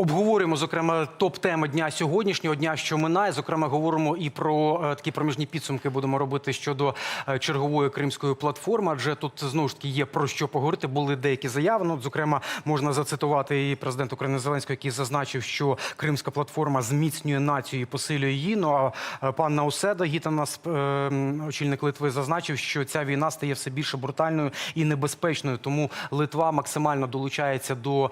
Обговорюємо зокрема топ-теми дня сьогоднішнього дня, що минає. Зокрема, говоримо і про е, такі проміжні підсумки будемо робити щодо е, чергової кримської платформи. Адже тут знову ж таки є про що поговорити. Були деякі заяви. Ну, зокрема, можна зацитувати і президент України Зеленського, який зазначив, що кримська платформа зміцнює націю і посилює її. Ну а е, пан Науседа Гітанас, очільник Литви, зазначив, що ця війна стає все більше брутальною і небезпечною. Тому Литва максимально долучається до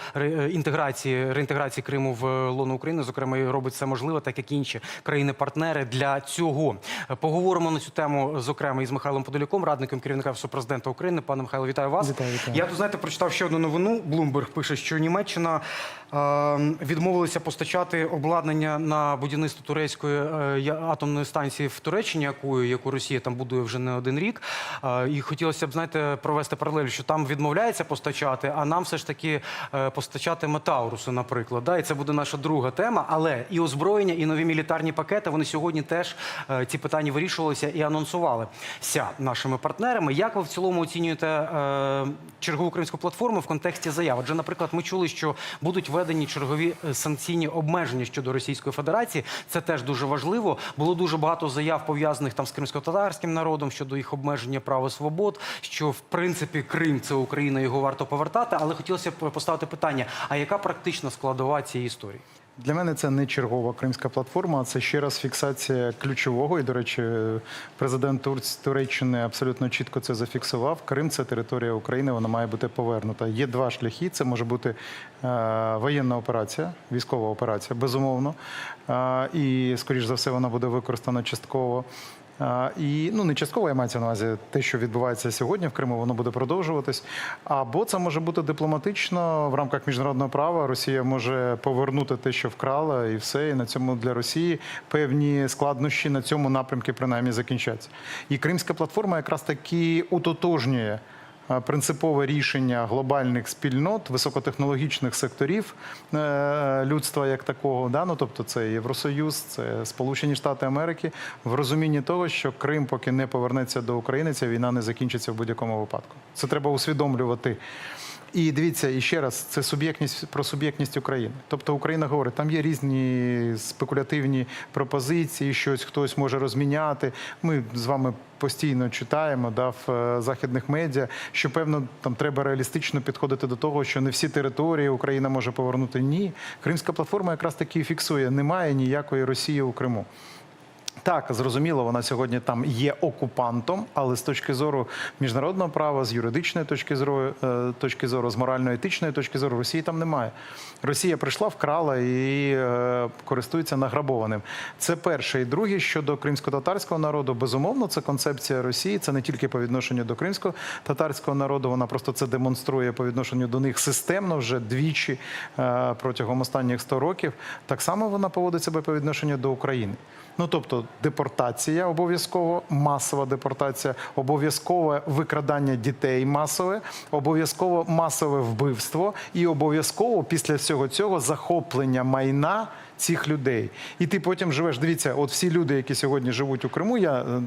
інтеграції реінтеграції Криму в лоно України. Зокрема, і робить все можливе, так як і інші країни-партнери для цього. Е, Поговоримо на цю тему, зокрема, із Михайлом Подоляком, радником керівника Офісу президента України. Пане Михайло, вітаю вас. Вітаю, вітаю. Я тут знаєте, прочитав ще одну новину. Блумберг пише, що Німеччина е, відмовилася постачати обладнання на будівництво турецької е, атомної станції в Туреччині, яку, яку Росія там будує вже не один рік. Е, і хотілося б знаєте провести паралель, що там відмовляється постачати, а нам все ж таки е, постачати Тауруси, наприклад. Да? І це буде наша друга тема. Але і озброєння, і нові мілітарні пакети вони сьогодні теж е, ці питання вирішувалися і анонсувалися нашими партнерами. Як ви в цілому оцінюєте е, чергову українську платформу в контексті заяв? Адже, наприклад, ми чули, що будуть введені чергові е, санкційні обмеження щодо Російської Федерації. Це теж дуже важливо. Було дуже багато заяв пов'язаних там з кримсько-татарським народом щодо їх обмеження прав і свобод. Що в принципі Крим це Україна, його варто повертати. Але хотілося б поставити питання: а яка практична складова цієї історії? Для мене це не чергова кримська платформа, а це ще раз фіксація ключового. І, до речі, президент Тур- Туреччини абсолютно чітко це зафіксував. Крим це територія України, вона має бути повернута. Є два шляхи: це може бути е, воєнна операція, військова операція, безумовно. Е, і, скоріш за все, вона буде використана частково. І ну не частково я маю на увазі те, що відбувається сьогодні в Криму, воно буде продовжуватись. Або це може бути дипломатично в рамках міжнародного права. Росія може повернути те, що вкрала, і все. І на цьому для Росії певні складнощі на цьому напрямку принаймні закінчаться. І Кримська платформа якраз таки утотожнює. Принципове рішення глобальних спільнот, високотехнологічних секторів е, людства як такого, да? ну, тобто це Євросоюз, це Сполучені Штати Америки, в розумінні того, що Крим, поки не повернеться до України, ця війна не закінчиться в будь-якому випадку. Це треба усвідомлювати. І дивіться, і ще раз, це суб'єктність про суб'єктність України. Тобто Україна говорить, там є різні спекулятивні пропозиції, щось хтось може розміняти. Ми з вами постійно читаємо да, в е, західних медіа, що певно там треба реалістично підходити до того, що не всі території Україна може повернути. Ні, Кримська платформа якраз таки фіксує, немає ніякої Росії у Криму. Так, зрозуміло, вона сьогодні там є окупантом, але з точки зору міжнародного права, з юридичної точки зору, е, точки зору, з морально-етичної точки зору, Росії там немає. Росія прийшла, вкрала і е, користується награбованим. Це перше. І друге, щодо кримсько-татарського народу, безумовно, це концепція Росії. Це не тільки по відношенню до кримсько-татарського народу. Вона просто це демонструє по відношенню до них системно вже двічі е, протягом останніх 100 років. Так само вона поводить себе по відношенню до України. Ну тобто депортація обов'язково, масова депортація, обов'язкове викрадання дітей масове, обов'язково масове вбивство і обов'язково після всього цього захоплення майна цих людей. І ти потім живеш. Дивіться, от всі люди, які сьогодні живуть у Криму, я е,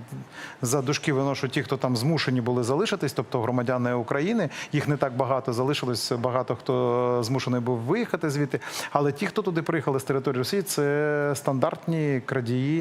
за дужки виношу ті, хто там змушені були залишитись, тобто громадяни України. Їх не так багато залишилось. Багато хто змушений був виїхати звідти. Але ті, хто туди приїхали з території Росії, це стандартні крадії.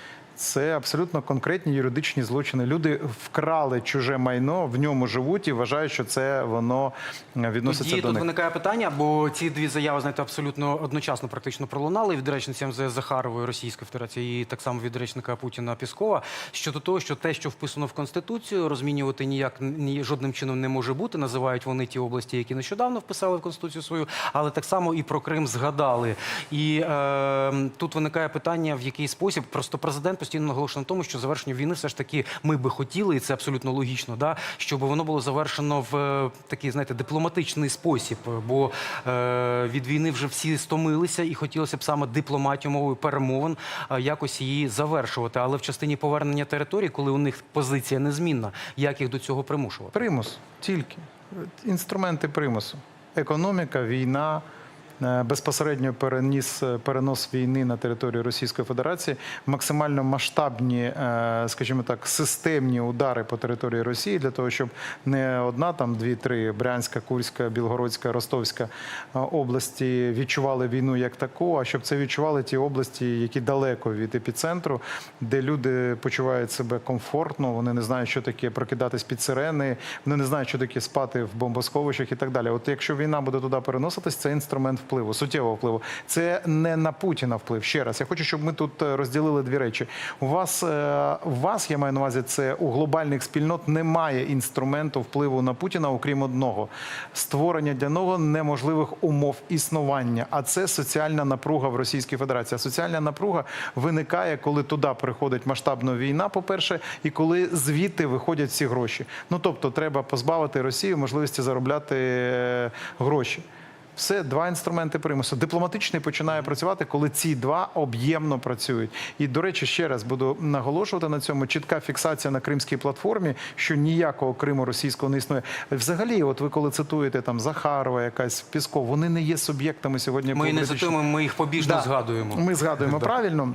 Це абсолютно конкретні юридичні злочини. Люди вкрали чуже майно, в ньому живуть і вважають, що це воно відноситься Тоді до тут виникає питання, бо ці дві заяви, знаєте, абсолютно одночасно практично пролунали від речниці МЗС Захарової Російської Федерації і так само від речника Путіна Піскова щодо того, що те, що вписано в конституцію, розмінювати ніяк ні жодним чином не може бути. Називають вони ті області, які нещодавно вписали в конституцію свою, але так само і про Крим згадали. І е, тут виникає питання, в який спосіб просто президент постійно наголошує на тому, що завершення війни все ж таки ми би хотіли, і це абсолютно логічно, да, щоб воно було завершено в е, такий, знаєте, дипломатичний спосіб. Бо е, від війни вже всі стомилися, і хотілося б саме дипломатію мовою перемовин е, якось її завершувати. Але в частині повернення території, коли у них позиція незмінна, як їх до цього примушувати? Примус тільки інструменти примусу. Економіка, війна, безпосередньо переніс е, перенос війни на територію Російської Федерації, максимально масштабні, е, скажімо так, системні удари по території Росії для того, щоб не одна, там дві-три Брянська, Курська, Білгородська, Ростовська е, області відчували війну як таку, а щоб це відчували ті області, які далеко від епіцентру, де люди почувають себе комфортно, вони не знають, що таке прокидатись під сирени, вони не знають, що таке спати в бомбосховищах і так далі. От якщо війна буде туди переноситись, це інструмент впливу, суттєвого впливу. Це не на Путіна вплив. Ще раз, я хочу, щоб ми тут е, розділили дві речі. У вас е, у вас, я маю на увазі, це у глобальних спільнот немає інструменту впливу на Путіна, окрім одного створення для нього неможливих умов існування. А це соціальна напруга в Російській Федерації. Соціальна напруга виникає, коли туди приходить масштабна війна, по-перше, і коли звідти виходять всі гроші. Ну тобто, треба позбавити Росію можливості заробляти е, гроші. Все, два інструменти примусу. Дипломатичний починає працювати, коли ці два об'ємно працюють. І, до речі, ще раз буду наголошувати на цьому. Чітка фіксація на кримській платформі, що ніякого Криму російського не існує. Взагалі, от ви коли цитуєте там Захарова, якась Пісков, вони не є суб'єктами сьогодні. Ми не за цитуємо, ми їх побіжно Да. згадуємо. Ми згадуємо правильно.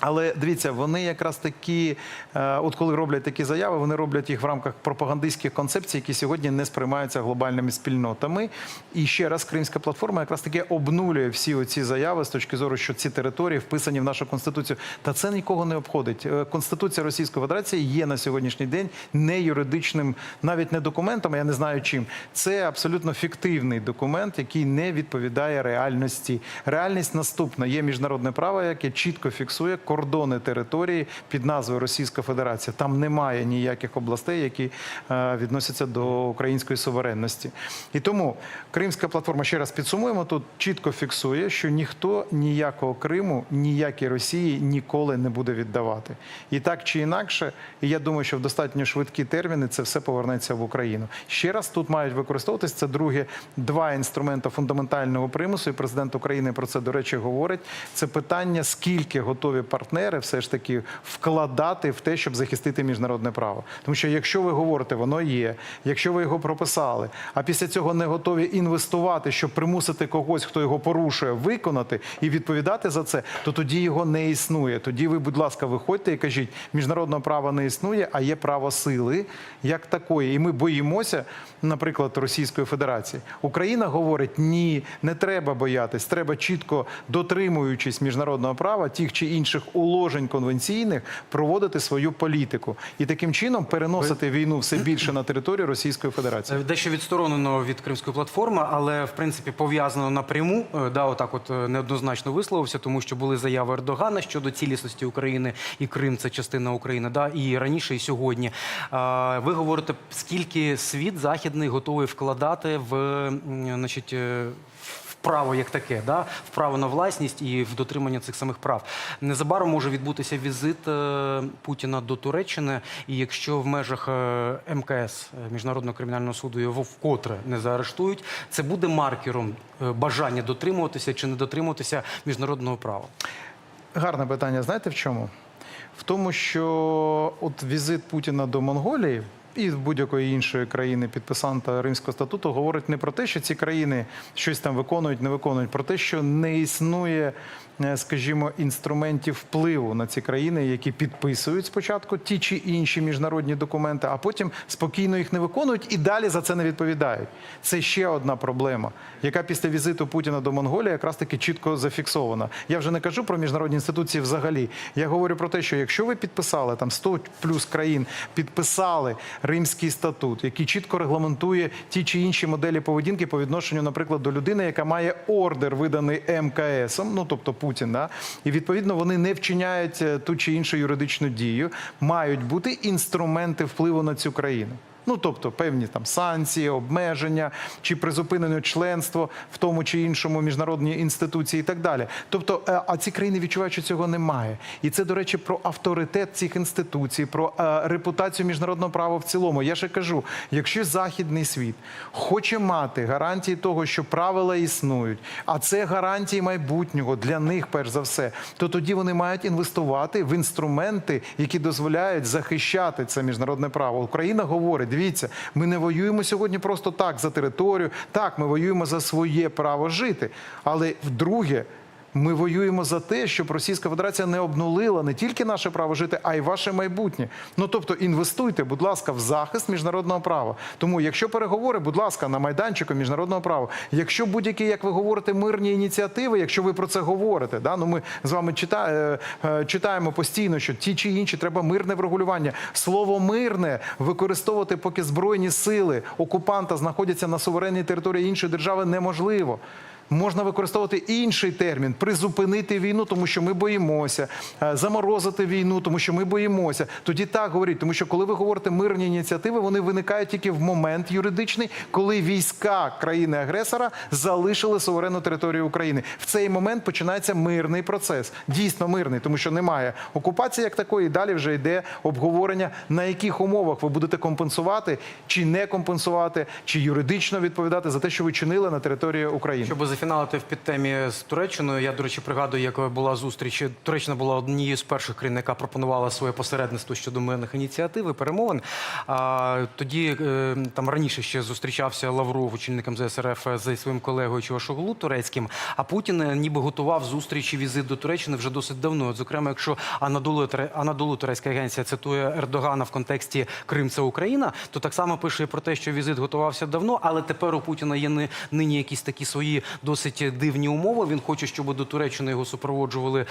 Але дивіться, вони якраз такі, е, от коли роблять такі заяви, вони роблять їх в рамках пропагандистських концепцій, які сьогодні не сприймаються глобальними спільнотами. І ще раз Кримська платформа якраз таки обнулює всі оці заяви з точки зору, що ці території вписані в нашу конституцію. Та це нікого не обходить. Е, Конституція Російської Федерації є на сьогоднішній день не юридичним, навіть не документом, я не знаю чим. Це абсолютно фіктивний документ, який не відповідає реальності. Реальність наступна: є міжнародне право, яке чітко фіксує кордони території під назвою Російська Федерація. Там немає ніяких областей, які е, відносяться до української суверенності. І тому Кримська платформа ще раз підсумуємо тут чітко фіксує, що ніхто ніякого Криму, ніякій Росії ніколи не буде віддавати. І так чи інакше, і я думаю, що в достатньо швидкі терміни це все повернеться в Україну. Ще раз тут мають використовуватись це друге два інструменти фундаментального примусу. І президент України про це до речі говорить. Це питання, скільки готові партнери все ж таки вкладати в те, щоб захистити міжнародне право. Тому що якщо ви говорите, воно є, якщо ви його прописали, а після цього не готові інвестувати, щоб примусити когось, хто його порушує, виконати і відповідати за це, то тоді його не існує. Тоді ви, будь ласка, виходьте і кажіть, міжнародного права не існує, а є право сили як такої. І ми боїмося, наприклад, Російської Федерації. Україна говорить: ні, не треба боятись, треба чітко дотримуючись міжнародного права, тих чи інших уложень конвенційних, проводити свою політику і таким чином переносити війну все більше на територію Російської Федерації. Е, Дещо відсторонено від кримської платформи, але в принципі пов'язано напряму. Е, Да, отак, от е, неоднозначно висловився, тому що були заяви Ердогана щодо цілісності України і Крим це частина України. Да, і раніше, і сьогодні. Ви говорите, скільки світ західний готовий вкладати в значить. Право як таке, да? в право на власність і в дотримання цих самих прав. Незабаром може відбутися візит е, Путіна до Туреччини, і якщо в межах е, МКС е, Міжнародного кримінального суду його вкотре не заарештують, це буде маркером бажання дотримуватися чи не дотримуватися міжнародного права. Гарне питання. Знаєте в чому? В тому, що от візит Путіна до Монголії і будь-якої іншої країни підписанта Римського статуту говорить не про те, що ці країни щось там виконують, не виконують, про те, що не існує, е, скажімо, інструментів впливу на ці країни, які підписують спочатку ті чи інші міжнародні документи, а потім спокійно їх не виконують і далі за це не відповідають. Це ще одна проблема, яка після візиту Путіна до Монголії якраз таки чітко зафіксована. Я вже не кажу про міжнародні інституції взагалі. Я говорю про те, що якщо ви підписали там 100 плюс країн, підписали Римський статут, який чітко регламентує ті чи інші моделі поведінки по відношенню, наприклад, до людини, яка має ордер, виданий МКС, ну тобто Путін, да? і відповідно вони не вчиняють е, ту чи іншу юридичну дію, мають бути інструменти впливу на цю країну. Ну, тобто певні там санкції, обмеження чи призупинення членство в тому чи іншому міжнародній інституції і так далі. Тобто, е, а ці країни відчувають, що цього немає. І це, до речі, про авторитет цих інституцій, про е, репутацію міжнародного права в цілому. Я ще кажу: якщо західний світ хоче мати гарантії того, що правила існують, а це гарантії майбутнього для них, перш за все, то тоді вони мають інвестувати в інструменти, які дозволяють захищати це міжнародне право. Україна говорить: Дивіться, ми не воюємо сьогодні просто так за територію. Так, ми воюємо за своє право жити. Але вдруге. Ми воюємо за те, щоб Російська Федерація не обнулила не тільки наше право жити, а й ваше майбутнє. Ну тобто інвестуйте, будь ласка, в захист міжнародного права. Тому, якщо переговори, будь ласка, на майданчику міжнародного права, якщо будь-які, як ви говорите, мирні ініціативи, якщо ви про це говорите, да ну ми з вами чита, е, е, читаємо постійно, що ті чи інші треба мирне врегулювання. Слово мирне використовувати, поки збройні сили окупанта знаходяться на суверенній території іншої держави, неможливо. Можна використовувати інший термін призупинити війну, тому що ми боїмося, е, заморозити війну, тому що ми боїмося. Тоді так говоріть, тому що коли ви говорите мирні ініціативи, вони виникають тільки в момент юридичний, коли війська країни-агресора залишили суверенну територію України. В цей момент починається мирний процес, дійсно мирний, тому що немає окупації як такої. і Далі вже йде обговорення, на яких умовах ви будете компенсувати чи не компенсувати, чи юридично відповідати за те, що ви чинили на території України. Щоб зафіналити в підтемі з Туреччиною, я, до речі, пригадую, як була зустріч. Туреччина була однією з перших країн, яка пропонувала своє посередництво щодо мирних ініціатив і перемовин. А, тоді е, там раніше ще зустрічався Лавров, очільником ЗСРФ, зі своїм колегою Чувашоглу турецьким. А Путін е, ніби готував зустріч і візит до Туреччини вже досить давно. Зокрема, якщо Анадолу, Анадолу турецька агенція цитує Ердогана в контексті Крим це Україна, то так само пише про те, що візит готувався давно, але тепер у Путіна є ни- нині якісь такі свої досить дивні умови. Він хоче, щоб до Туреччини його супроводжували е,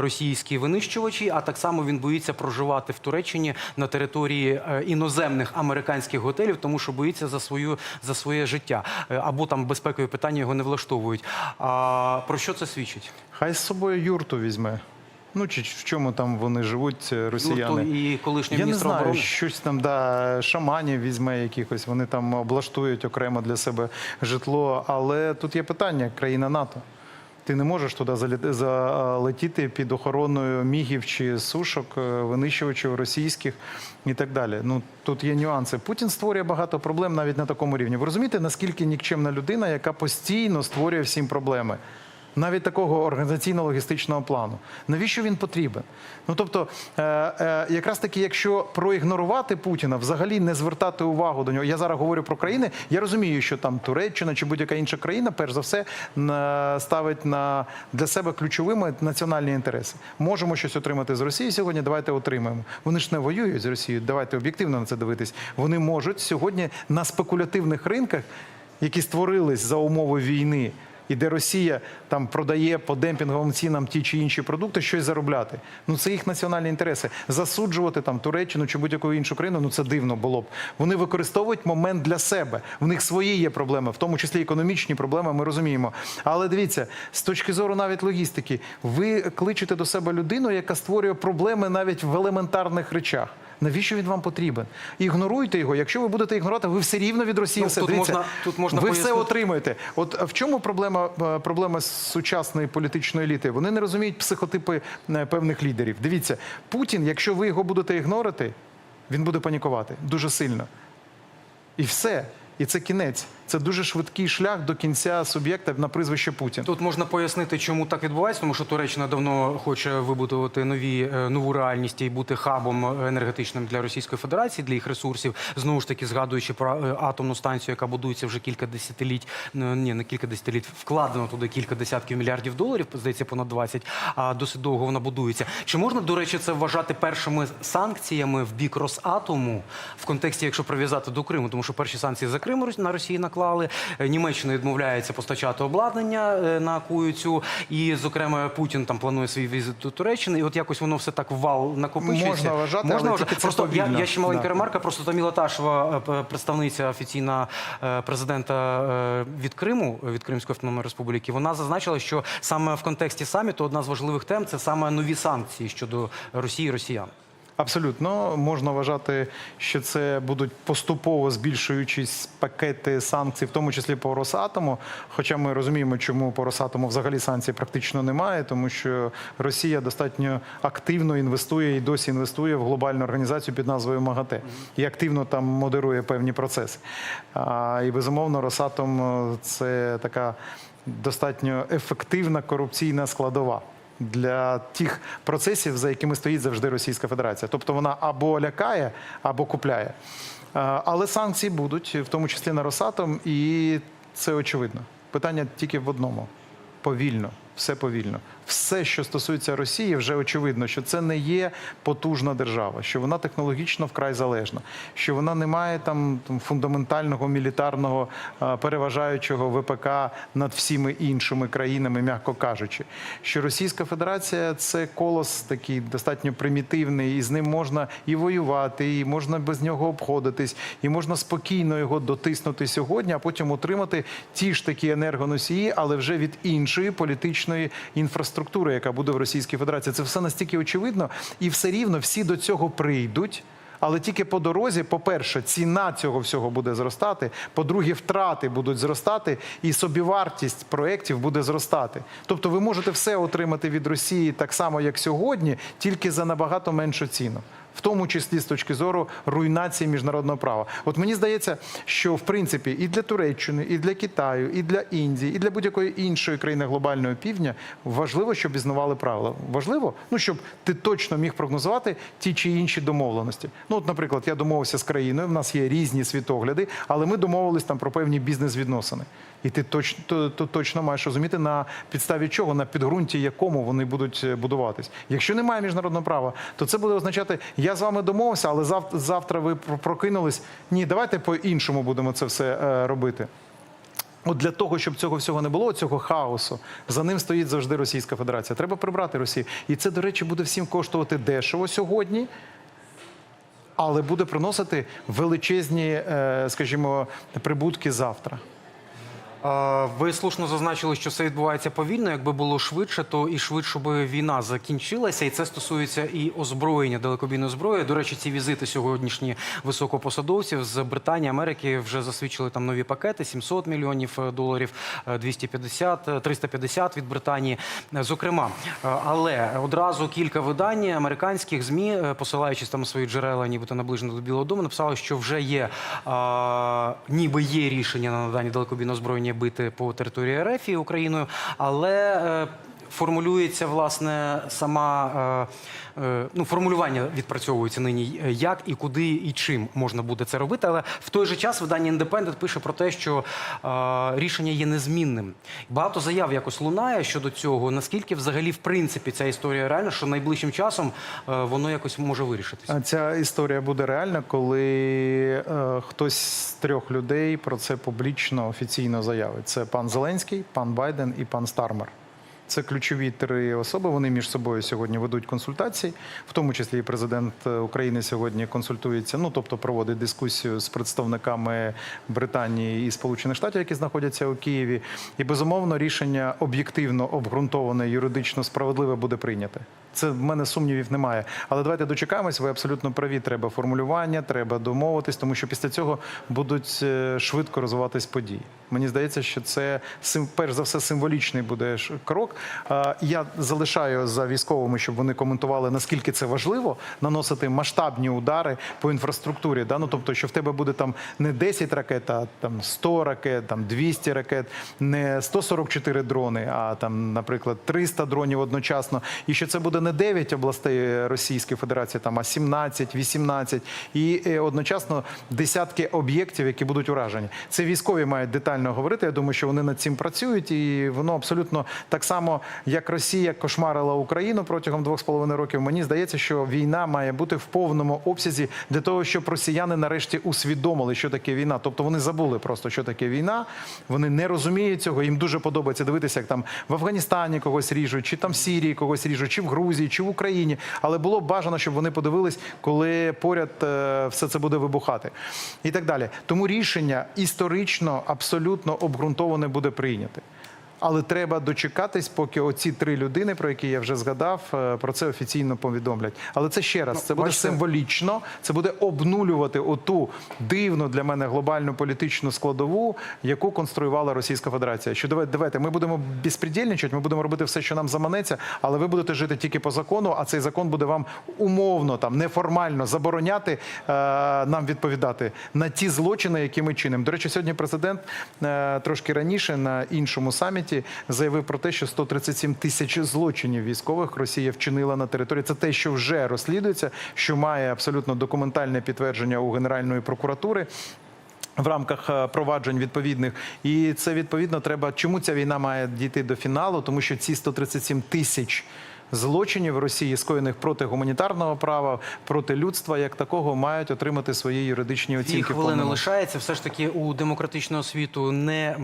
російські винищувачі. А так само він боїться проживати в Туреччині на території е, іноземних американських готелів, тому що боїться за свою за своє життя Е, або там безпекові питання його не влаштовують. А про що це свідчить? Хай з собою юрту візьме. Ну чи в чому там вони живуть, е, росіяни? Юрту і колишній Я не знаю, оборони. щось там да, шаманів візьме якихось, вони там облаштують окремо для себе житло. Але тут є питання: країна НАТО. Ти не можеш туди залетіти під охороною мігів чи сушок, е, винищувачів російських і так далі. Ну тут є нюанси. Путін створює багато проблем навіть на такому рівні. Ви розумієте, наскільки нікчемна людина, яка постійно створює всім проблеми? Навіть такого організаційно-логістичного плану. Навіщо він потрібен? Ну тобто, е, е, якраз таки, якщо проігнорувати Путіна, взагалі не звертати увагу до нього. Я зараз говорю про країни. Я розумію, що там Туреччина чи будь-яка інша країна, перш за все, на, ставить на для себе ключовими національні інтереси. Можемо щось отримати з Росії сьогодні. Давайте отримаємо. Вони ж не воюють з Росією. Давайте об'єктивно на це дивитись. Вони можуть сьогодні на спекулятивних ринках, які створились за умови війни і де Росія там продає по демпінговим цінам ті чи інші продукти, щось заробляти. Ну це їх національні інтереси. Засуджувати там Туреччину чи будь-яку іншу країну, ну це дивно було б. Вони використовують момент для себе. В них свої є проблеми, в тому числі економічні проблеми. Ми розуміємо. Але дивіться, з точки зору навіть логістики, ви кличете до себе людину, яка створює проблеми навіть в елементарних речах. Навіщо він вам потрібен? Ігноруйте його. Якщо ви будете ігнорувати, ви все рівно від Росії Ну, все тут Дивіться, можна- тут можна ви все отримаєте. От в чому проблема, е, проблема сучасної політичної еліти? Вони не розуміють психотипи е, певних лідерів. Дивіться, Путін, якщо ви його будете ігнорити, він буде панікувати дуже сильно. І все. І це кінець. Це дуже швидкий шлях до кінця суб'єкта на прізвище Путін. Тут можна пояснити, чому так відбувається, тому що Туреччина давно хоче вибудувати нові е, нову реальність і бути хабом енергетичним для Російської Федерації, для їх ресурсів. Знову ж таки, згадуючи про е, атомну станцію, яка будується вже кілька десятиліть. ну, Ні, не кілька десятиліть, вкладено туди кілька десятків мільярдів доларів, здається, понад 20, а досить довго вона будується. Чи можна, до речі, це вважати першими санкціями в бік Росатому в контексті, якщо прив'язати до Криму, тому що перші санкції за Крим на Росії наклали. Е, Німеччина відмовляється постачати обладнання е, на Куюцю, і, зокрема, Путін там планує свій візит до Туреччини. І от якось воно все так вал накопичується. Можна вважати, але тільки це Просто я, я ще маленька Да. ремарка. Просто Таміла Ташева, е, представниця офіційна президента від Криму, від Кримської автономної республіки, вона зазначила, що саме в контексті саміту одна з важливих тем це саме нові санкції щодо Росії і Росіян. Абсолютно можна вважати, що це будуть поступово збільшуючись пакети санкцій, в тому числі по Росатому. Хоча ми розуміємо, чому по Росатому взагалі санкцій практично немає, тому що Росія достатньо активно інвестує і досі інвестує в глобальну організацію під назвою МАГАТЕ і активно там модерує певні процеси. І безумовно, Росатом е, це така достатньо ефективна корупційна складова для тих процесів, за якими стоїть завжди Російська Федерація. Тобто вона або лякає, або купляє. Е, Але санкції будуть, в тому числі на Росатом, і це очевидно. Питання тільки в одному: повільно, все повільно. Все, що стосується Росії, вже очевидно, що це не є потужна держава, що вона технологічно вкрай залежна, що вона не має там, фундаментального мілітарного переважаючого ВПК над всіми іншими країнами, м'яко кажучи, що Російська Федерація це колос такий достатньо примітивний, і з ним можна і воювати, і можна без нього обходитись, і можна спокійно його дотиснути сьогодні, а потім отримати ті ж такі енергоносії, але вже від іншої політичної інфраструктури, яка буде в Російській Федерації. Це все настільки очевидно, і все рівно всі до цього прийдуть. Але тільки по дорозі, по-перше, ціна цього всього буде зростати. По-друге, втрати будуть зростати, і собівартість проєктів буде зростати. Тобто, ви можете все отримати від Росії так само, як сьогодні, тільки за набагато меншу ціну. В тому числі з точки зору руйнації міжнародного права. От мені здається, що в принципі і для Туреччини, і для Китаю, і для Індії, і для будь-якої іншої країни глобального півдня важливо, щоб існували правила. Важливо, ну щоб ти точно міг прогнозувати ті чи інші домовленості. Ну, от, наприклад, я домовився з країною, в нас є різні світогляди, але ми домовились там про певні бізнес-відносини. І ти точно то, то точно маєш розуміти на підставі чого, на підґрунті якому вони будуть е, будуватись. Якщо немає міжнародного права, то це буде означати, я з вами домовився, але зав- завтра ви прокинулись. Ні, давайте по-іншому будемо це все е, робити. От для того, щоб цього всього не було, цього хаосу, за ним стоїть завжди Російська Федерація. Треба прибрати Росію. І це, до речі, буде всім коштувати дешево сьогодні, але буде приносити величезні, е, скажімо, прибутки завтра. Е, Ви слушно зазначили, що це відбувається повільно. Якби було швидше, то і швидше би війна закінчилася. І це стосується і озброєння далекобійної зброї. До речі, ці візити сьогоднішні високопосадовців з Британії, Америки вже засвідчили там нові пакети: 700 мільйонів доларів, е, 250, е, 350 від Британії. Е, Зокрема, Е, але одразу кілька видань американських змі, е, посилаючись там свої джерела, нібито наближено до Білого Дому, написали, що вже є е, ніби є рішення на надання далекобійного озброєння бити по території РФ і Україною, але е, формулюється власне сама е, е, ну, формулювання відпрацьовується нині, е, як і куди і чим можна буде це робити. Але в той же час видання Індепендент пише про те, що рішення є незмінним. Багато заяв якось лунає щодо цього. Наскільки взагалі в принципі ця історія реальна, що найближчим часом воно якось може вирішитися? Ця історія буде реальна, коли хтось з трьох людей про це публічно офіційно заявить. Це пан Зеленський, пан Байден і пан Стармер. Це ключові три особи. Вони між собою сьогодні ведуть консультації, в тому числі і президент е, України сьогодні консультується. Ну тобто проводить дискусію з представниками Британії і Сполучених Штатів, які знаходяться у Києві. І безумовно рішення об'єктивно обґрунтоване, юридично справедливе буде прийняте. Це в мене сумнівів немає. Але давайте дочекаємось. Ви абсолютно праві. Треба формулювання, треба домовитись, тому що після цього будуть е, швидко розвиватись події. Мені здається, що це перш за все символічний буде крок. Е, Я залишаю за військовими, щоб вони коментували наскільки це важливо наносити масштабні удари по інфраструктурі. Да? Ну, тобто, що в тебе буде там не 10 ракет, а там 100 ракет, там 200 ракет, не 144 дрони, а там, наприклад, 300 дронів одночасно. І що це буде не 9 областей Російської Федерації, там, а 17, 18 і е, одночасно десятки об'єктів, які будуть уражені. Це військові мають детально говорити. Я думаю, що вони над цим працюють, і воно абсолютно так само, як Росія кошмарила Україну протягом двох з половиною років. Мені здається, що війна має бути в повному обсязі для того, щоб росіяни нарешті усвідомили, що таке війна. Тобто вони забули просто, що таке війна. Вони не розуміють цього. Їм дуже подобається дивитися, як там в Афганістані когось ріжуть, чи там в Сірії когось ріжуть, чи в Грузії, чи в Україні. Але було б бажано, щоб вони подивились, коли поряд е, все це буде вибухати, і так далі. Тому рішення історично абсолютно обґрунтоване буде прийняте. Але треба дочекатись, поки оці три людини, про які я вже згадав, е, про це офіційно повідомлять. Але це ще раз, це буде бачите- символічно, це буде обнулювати оту дивну для мене глобальну політичну складову, яку конструювала Російська Федерація. Що давайте, давайте ми будемо безпредельничати, ми будемо робити все, що нам заманеться, але ви будете жити тільки по закону, а цей закон буде вам умовно там неформально забороняти е, нам відповідати на ті злочини, які ми чинимо. До речі, сьогодні президент е, трошки раніше на іншому саміті саміті заявив про те, що 137 тисяч злочинів військових Росія вчинила на території. Це те, що вже розслідується, що має абсолютно документальне підтвердження у Генеральної прокуратури. В рамках е, проваджень відповідних, і це відповідно треба. Чому ця війна має дійти до фіналу? Тому що ці 137 тисяч злочинів Росії, скоєних проти гуманітарного права, проти людства, як такого, мають отримати свої юридичні оцінки. в хвилини лишається. Все ж таки у демократичного світу не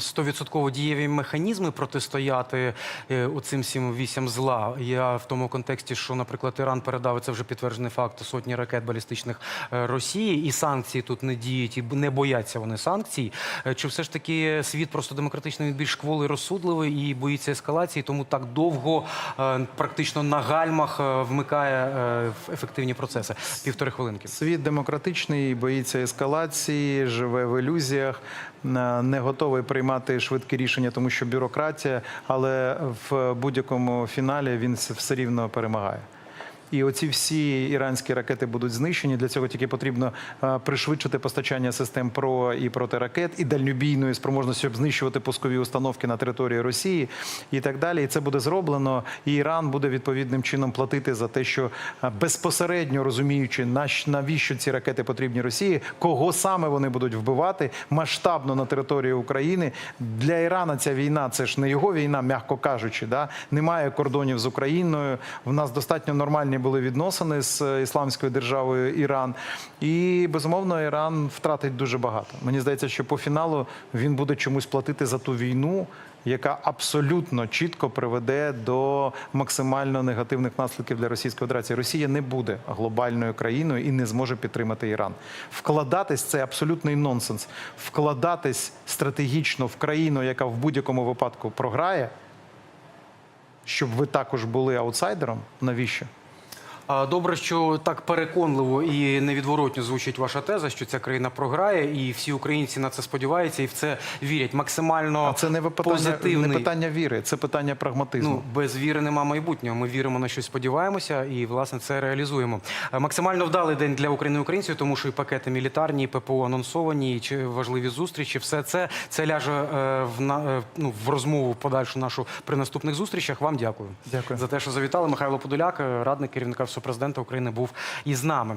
стовідсотково дієві механізми протистояти е, оцим всім вісім зла. Я в тому контексті, що, наприклад, Іран передав це вже підтверджений факт сотні ракет балістичних е, Росії, і санкції тут не діють, і не бояться вони санкцій. Е, Чи все ж таки світ просто демократичний більш кволий, розсудливий і боїться ескалації, тому так довго практично на гальмах е, вмикає е, в ефективні процеси? Півтори хвилинки. Світ демократичний, боїться ескалації, живе в ілюзіях, е, не готовий приймати швидкі рішення, тому що бюрократія, але в будь-якому фіналі він все рівно перемагає. І оці всі іранські ракети будуть знищені. Для цього тільки потрібно е, пришвидшити постачання систем ПРО і протиракет, і дальнобійної спроможності, щоб знищувати пускові установки на території Росії і так далі. І це буде зроблено. І Іран буде відповідним чином платити за те, що е, безпосередньо розуміючи, навіщо ці ракети потрібні Росії, кого саме вони будуть вбивати масштабно на території України. Для Ірана ця війна це ж не його війна, м'яко кажучи. Да? Немає кордонів з Україною. В нас достатньо нормальні були відносини з е, ісламською державою Іран. І безумовно, Іран втратить дуже багато. Мені здається, що по фіналу він буде чомусь платити за ту війну. Яка абсолютно чітко приведе до максимально негативних наслідків для Російської Федерації. Росія не буде глобальною країною і не зможе підтримати Іран. Вкладатись це абсолютний нонсенс. Вкладатись стратегічно в країну, яка в будь-якому випадку програє, щоб ви також були аутсайдером. Навіщо? Добре, що так переконливо і невідворотньо звучить ваша теза, що ця країна програє, і всі українці на це сподіваються і в це вірять. Максимально А це не питання, позитивний. не питання віри, це питання прагматизму. Ну, без віри нема майбутнього. Ми віримо на щось, сподіваємося, і власне це реалізуємо. Е, Максимально вдалий день для України і українців, тому що і пакети мілітарні, і ППО анонсовані, і важливі зустрічі. Все це це ляже е, в на е, ну в розмову подальшу нашу при наступних зустрічах. Вам дякую. Дякую. за те, що завітали. Михайло Подоляк, радник керівника Всепрезидента України, був із нами.